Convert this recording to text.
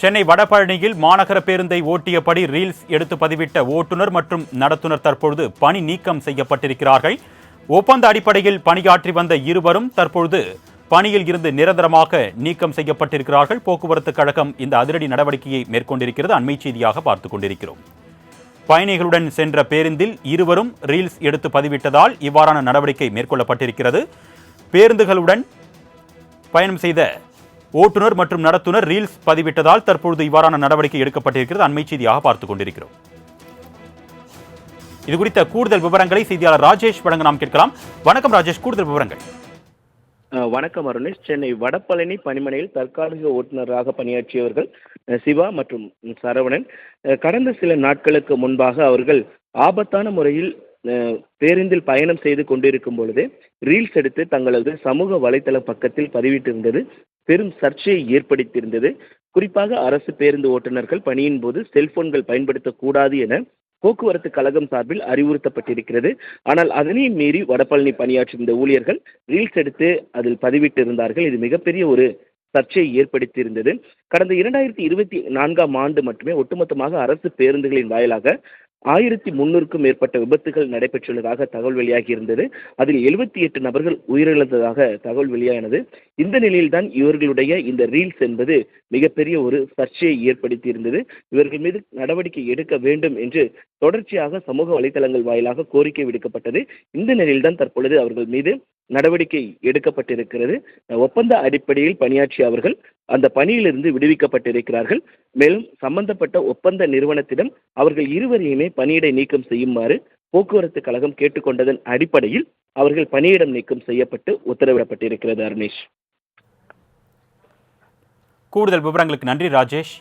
சென்னை வடபழனியில் மாநகர பேருந்தை ஓட்டியபடி ரீல்ஸ் எடுத்து பதிவிட்ட ஓட்டுநர் மற்றும் நடத்துனர் தற்பொழுது பணி நீக்கம் செய்யப்பட்டிருக்கிறார்கள். ஒப்பந்த அடிப்படையில் பணியாற்றி வந்த இருவரும் தற்பொழுது பணியில் இருந்து நிரந்தரமாக நீக்கம் செய்யப்பட்டிருக்கிறார்கள். போக்குவரத்து கழகம் இந்த அதிரடி நடவடிக்கையை மேற்கொண்டிருக்கிறது. அண்மை செய்தியாக பார்த்துக் கொண்டிருக்கிறோம். பயணிகளுடன் சென்ற பேருந்தில் இருவரும் ரீல்ஸ் எடுத்து பதிவிட்டதால் இவ்வாறான நடவடிக்கை மேற்கொள்ளப்பட்டிருக்கிறது. பேருந்துகளுடன் பயணம் செய்த ஓட்டுநர் மற்றும் நடத்துனர் ரீல்ஸ் பதிவிட்டதால் தற்பொழுது இவ்வாறான நடவடிக்கை எடுக்கப்பட்டிருக்கிறது. அண்மை செய்தியாக பார்த்துக் கொண்டிருக்கிறோம். இது குறித்த கூடுதல் விவரங்களை செய்தியாளர் ராஜேஷ் வழங்க நாம் கேட்கலாம். வணக்கம் ராஜேஷ் கூடுதல் விவரங்கள். வணக்கம் அருணேஷ். சென்னை வடபழனி பணிமனையில் தற்காலிக ஓட்டுநராக பணியாற்றியவர்கள் சிவா மற்றும் சரவணன். கடந்த சில நாட்களுக்கு முன்பாக அவர்கள் ஆபத்தான முறையில் பேருந்தில் பயணம் செய்து கொண்டிருக்கும் பொழுது ரீல்ஸ் எடுத்து தங்களது சமூக வலைத்தள பக்கத்தில் பதிவிட்டிருந்தது. பெரும் சர்ச்சையை ஏற்படுத்தியிருந்தது. குறிப்பாக அரசு பேருந்து ஓட்டுநர்கள் பணியின் போது செல்போன்கள் பயன்படுத்தக்கூடாது என போக்குவரத்து கழகம் சார்பில் அறிவுறுத்தப்பட்டிருக்கிறது. ஆனால் அதனையும் மீறி வடபழனி பணியாற்றும் இந்த ஊழியர்கள் ரீல்ஸ் எடுத்து அதில் பதிவிட்டிருந்தார்கள். இது மிகப்பெரிய ஒரு சர்ச்சையை ஏற்படுத்தியிருந்தது. கடந்த இரண்டாயிரத்தி இருபத்தி நான்காம் ஆண்டு மட்டுமே ஒட்டுமொத்தமாக அரசு பேருந்துகளின் வாயிலாக ஆயிரத்தி முன்னூறுக்கும் மேற்பட்ட விபத்துகள் நடைபெற்றுள்ளதாக தகவல் வெளியாகி இருந்தது அதில் எழுபத்தி எட்டு நபர்கள் உயிரிழந்ததாக தகவல் வெளியானது. இந்த நிலையில்தான் இவர்களுடைய இந்த ரீல்ஸ் என்பது மிகப்பெரிய ஒரு சர்ச்சையை ஏற்படுத்தி இருந்தது இவர்கள் மீது நடவடிக்கை எடுக்க வேண்டும் என்று தொடர்ச்சியாக சமூக வலைதளங்கள் வாயிலாக கோரிக்கை விடுக்கப்பட்டது. இந்த நிலையில்தான் தற்பொழுது அவர்கள் மீது நடவடிக்கை எடுக்கப்பட்டிருக்கிறது. ஒப்பந்த அடிப்படையில் பணியாற்றிய அவர்கள் அந்த பணியிலிருந்து விடுவிக்கப்பட்டிருக்கிறார்கள். மேலும் சம்பந்தப்பட்ட ஒப்பந்த நிறுவனத்திடம் அவர்கள் இருவரையுமே பணியிடை நீக்கம் செய்யுமாறு போக்குவரத்து கழகம் கேட்டுக்கொண்டதன் அடிப்படையில் அவர்கள் பணியிடம் நீக்கம் செய்யப்பட்டு உத்தரவிடப்பட்டிருக்கிறது அருணேஷ். கூடுதல் விவரங்களுக்கு நன்றி ராஜேஷ்.